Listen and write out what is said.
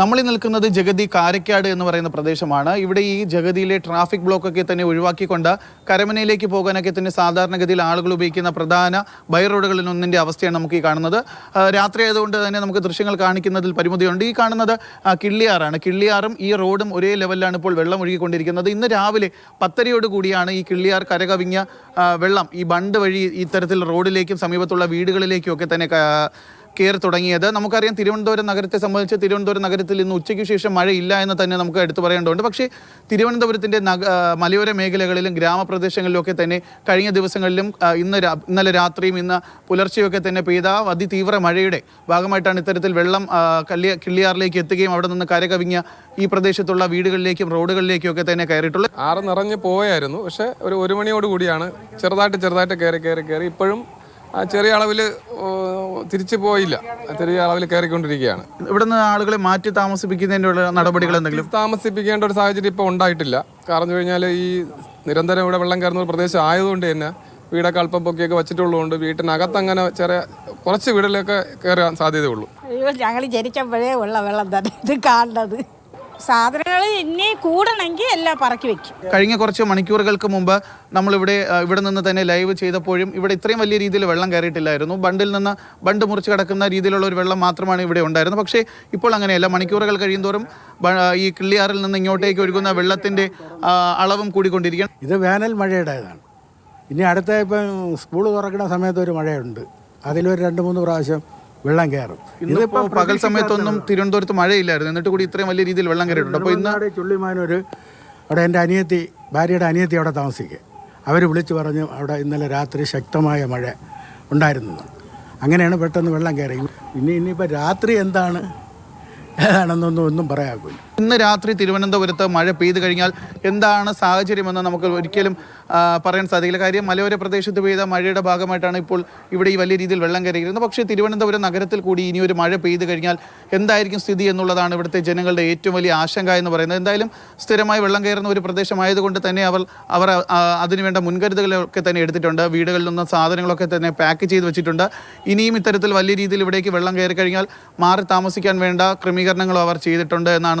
നമ്മൾ നിൽക്കുന്നത് ജഗതി കാരക്കാട് എന്ന് പറയുന്ന പ്രദേശമാണ്. ഇവിടെ ഈ ജഗതിയിലെ ട്രാഫിക് ബ്ലോക്ക് ഒക്കെ തന്നെ ഒഴിവാക്കിക്കൊണ്ട് കരമനയിലേക്ക് പോകാനൊക്കെ തന്നെ സാധാരണഗതിയിൽ ആളുകൾ ഉപയോഗിക്കുന്ന പ്രധാന ബൈ റോഡുകളിൽ ഒന്നിന്റെ അവസ്ഥയാണ് നമുക്ക് ഈ കാണുന്നത്. രാത്രി ആയതുകൊണ്ട് തന്നെ നമുക്ക് ദൃശ്യങ്ങൾ കാണിക്കുന്നതിൽ പരിമിതിയുണ്ട്. ഈ കാണുന്നത് കിള്ളിയാറാണ്. കിള്ളിയാറും ഈ റോഡും ഒരേ ലെവലിലാണ് ഇപ്പോൾ വെള്ളം ഒഴുകിക്കൊണ്ടിരിക്കുന്നത്. ഇന്ന് രാവിലെ പത്തരയോട് കൂടിയാണ് ഈ കിള്ളിയാർ കരകവിഞ്ഞ വെള്ളം ഈ ബണ്ട് വഴി ഇത്തരത്തിൽ റോഡിലേക്കും സമീപത്തുള്ള വീടുകളിലേക്കും ഒക്കെ തന്നെ കയറി തുടങ്ങിയത്. നമുക്കറിയാം തിരുവനന്തപുരം നഗരത്തെ സംബന്ധിച്ച് തിരുവനന്തപുരം നഗരത്തിൽ ഇന്ന് ഉച്ചയ്ക്ക് ശേഷം മഴയില്ല എന്ന് തന്നെ നമുക്ക് എടുത്തു പറയേണ്ടതുണ്ട്. പക്ഷേ തിരുവനന്തപുരത്തിന്റെ മലയോര മേഖലകളിലും ഗ്രാമപ്രദേശങ്ങളിലും ഒക്കെ തന്നെ കഴിഞ്ഞ ദിവസങ്ങളിലും ഇന്ന് ഇന്നലെ രാത്രിയും ഇന്ന് പുലർച്ചെയൊക്കെ തന്നെ പെയ്ത അതിതീവ്ര മഴയുടെ ഭാഗമായിട്ടാണ് ഇത്തരത്തിൽ വെള്ളം കല്ലിയ കിള്ളിയാറിലേക്ക് എത്തുകയും അവിടെ നിന്ന് കരകവിഞ്ഞ ഈ പ്രദേശത്തുള്ള വീടുകളിലേക്കും റോഡുകളിലേക്കും ഒക്കെ തന്നെ കയറിയിട്ടുള്ളത് ആറ് നിറഞ്ഞ് പോയായിരുന്നു. പക്ഷേ ഒരു ഒരു മണിയോട് കൂടിയാണ് ചെറുതായിട്ട് ചെറുതായിട്ട് കയറി കയറി കയറി. ഇപ്പോഴും ആ ചെറിയ അളവിൽ തിരിച്ചു പോയില്ല. ചെറിയ അളവിൽ കയറിക്കൊണ്ടിരിക്കുകയാണ്. ഇവിടുന്ന് ആളുകളെ മാറ്റി താമസിപ്പിക്കുന്നതിനുള്ള നടപടികൾ എന്തെങ്കിലും? താമസിപ്പിക്കേണ്ട ഒരു സാഹചര്യം ഇപ്പോൾ ഉണ്ടായിട്ടില്ല. കാരണം കഴിഞ്ഞാൽ ഈ നിരന്തരം ഇവിടെ വെള്ളം കയറുന്ന ഒരു പ്രദേശം ആയതുകൊണ്ട് തന്നെ വീടൊക്കെ അല്പം പൊക്കിയൊക്കെ വെച്ചിട്ടുള്ളതുകൊണ്ട് വീട്ടിനകത്ത് അങ്ങനെ ചെറിയ കുറച്ച് വീടിലൊക്കെ കയറാൻ സാധ്യതയുള്ളൂ. അയ്യോ ഞങ്ങൾ ജനിച്ചപ്പോഴേ ഉള്ള വെള്ളം തന്നെ ഇത് കാണുന്നത്. സാധനങ്ങൾ ഇനി കൂടണമെങ്കിൽ എല്ലാം പറക്കി വെക്കും. കഴിഞ്ഞ കുറച്ച് മണിക്കൂറുകൾക്ക് മുമ്പ് നമ്മളിവിടെ ഇവിടെ ഇവിടെ നിന്ന് തന്നെ ലൈവ് ചെയ്തപ്പോഴും ഇവിടെ ഇത്രയും വലിയ രീതിയിൽ വെള്ളം കയറിയിട്ടില്ലായിരുന്നു. ബണ്ടിൽ നിന്ന് ബണ്ട് മുറിച്ച് കിടക്കുന്ന രീതിയിലുള്ള ഒരു വെള്ളം മാത്രമാണ് ഇവിടെ ഉണ്ടായിരുന്നത്. പക്ഷേ ഇപ്പോൾ അങ്ങനെയല്ല. മണിക്കൂറുകൾ കഴിയുന്തോറും ഈ കിള്ളിയാറിൽ നിന്ന് ഇങ്ങോട്ടേക്ക് ഒഴുകുന്ന വെള്ളത്തിന്റെ അളവും കൂടിക്കൊണ്ടിരിക്കുകയാണ്. ഇത് വേനൽ മഴയുടേതാണ്. ഇനി അടുത്ത ഇപ്പം സ്കൂൾ തുറക്കുന്ന സമയത്ത് ഒരു മഴയുണ്ട്. അതിലൊരു രണ്ട് മൂന്ന് പ്രാവശ്യം വെള്ളം കയറും. ഇന്നിപ്പോ പകൽ സമയത്തൊന്നും തിരുവനന്തപുരത്ത് മഴയില്ലായിരുന്നു. എന്നിട്ട് കൂടി ഇത്രയും വലിയ രീതിയിൽ വെള്ളം കയറിയിട്ടുണ്ട്. അപ്പോൾ ഇന്ന് ചുള്ളിമാനൊരു അവിടെ എന്റെ അനിയത്തി ഭാര്യയുടെ അനിയത്തി അവിടെ താമസിക്കുക അവർ വിളിച്ചു പറഞ്ഞു അവിടെ ഇന്നലെ രാത്രി ശക്തമായ മഴ ഉണ്ടായിരുന്നു. അങ്ങനെയാണ് പെട്ടെന്ന് വെള്ളം കയറി ഇനി ഇനിയിപ്പോൾ രാത്രി എന്താണ്? ഏതാണെന്നൊന്നും ഒന്നും പറയാക്കില്ല ഇന്ന് രാത്രി തിരുവനന്തപുരത്ത് മഴ പെയ്തു കഴിഞ്ഞാൽ എന്താണ് സാഹചര്യമെന്ന് നമുക്ക് ഒരിക്കലും പറയാൻ സാധിക്കില്ല. കാര്യം മലയോര പ്രദേശത്ത് പെയ്ത മഴയുടെ ഭാഗമായിട്ടാണ് ഇപ്പോൾ ഇവിടെ ഈ വലിയ രീതിയിൽ വെള്ളം കയറിയിരുന്നത് പക്ഷേ തിരുവനന്തപുരം നഗരത്തിൽ കൂടി ഇനി ഒരു മഴ പെയ്തു കഴിഞ്ഞാൽ എന്തായിരിക്കും സ്ഥിതി എന്നുള്ളതാണ് ഇവിടുത്തെ ജനങ്ങളുടെ ഏറ്റവും വലിയ ആശങ്ക എന്ന് പറയുന്നത്. എന്തായാലും സ്ഥിരമായി വെള്ളം കയറുന്ന ഒരു പ്രദേശമായതുകൊണ്ട് തന്നെ അവർ അവർ അതിനുവേണ്ട മുൻകരുതലുകളൊക്കെ തന്നെ എടുത്തിട്ടുണ്ട്. വീടുകളിൽ നിന്ന് സാധനങ്ങളൊക്കെ തന്നെ പാക്ക് ചെയ്ത് വെച്ചിട്ടുണ്ട്. ഇനിയും ഇത്തരത്തിൽ വലിയ രീതിയിൽ ഇവിടേക്ക് വെള്ളം കയറി കഴിഞ്ഞാൽ മാറി താമസിക്കാൻ വേണ്ട ക്രമീകരണങ്ങളും അവർ ചെയ്തിട്ടുണ്ട് എന്നാണ്